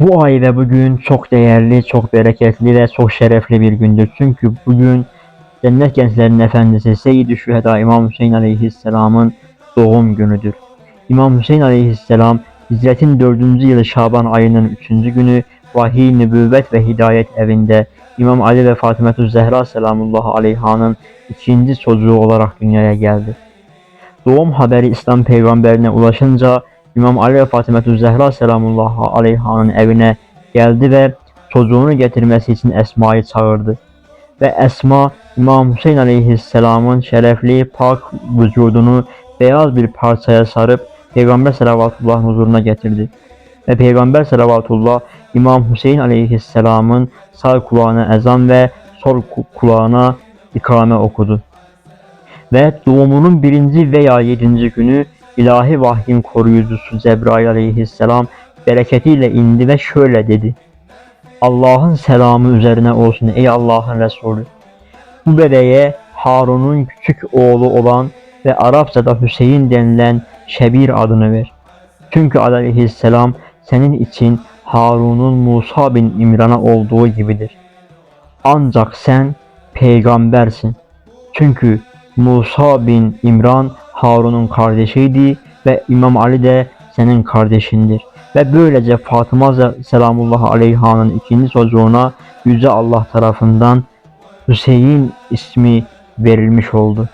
Bu ay ve bugün çok değerli, çok bereketli ve çok şerefli bir gündür. Çünkü bugün Cennet Gençlerinin Efendisi Seyyid-i Şüheda İmam Hüseyin Aleyhisselam'ın doğum günüdür. İmam Hüseyin Aleyhisselam Hicretin 4. yılı Şaban ayının 3. günü Vahiy, Nübüvvet ve Hidayet evinde İmam Ali ve Fatimetü Zehra Selamullahi Aleyha'nın ikinci çocuğu olarak dünyaya geldi. Doğum haberi İslam peygamberine ulaşınca İmam Ali ve Fatimetü Zehra Selamullahi Aleyha'nın evine geldi ve çocuğunu getirmesi için Esma'yı çağırdı. Ve Esma İmam Hüseyin Aleyhisselam'ın şerefli pak vücudunu beyaz bir parçaya sarıp Peygamber Selavatullah huzuruna getirdi. Ve Peygamber Selavatullah İmam Hüseyin Aleyhisselam'ın sağ kulağına ezan ve sol ku- kulağına ikame okudu. Ve doğumunun birinci veya yedinci günü ilahi vahyin koruyucusu Cebrail aleyhisselam bereketiyle indi ve şöyle dedi. Allah'ın selamı üzerine olsun ey Allah'ın Resulü. Bu bebeğe Harun'un küçük oğlu olan ve Arapçada Hüseyin denilen Şebir adını ver. Çünkü aleyhisselam senin için Harun'un Musa bin İmran'a olduğu gibidir. Ancak sen peygambersin. Çünkü Musa bin İmran Harun'un kardeşiydi ve İmam Ali de senin kardeşindir. Ve böylece Fatıma Selamullah Aleyha'nın ikinci çocuğuna Yüce Allah tarafından Hüseyin ismi verilmiş oldu.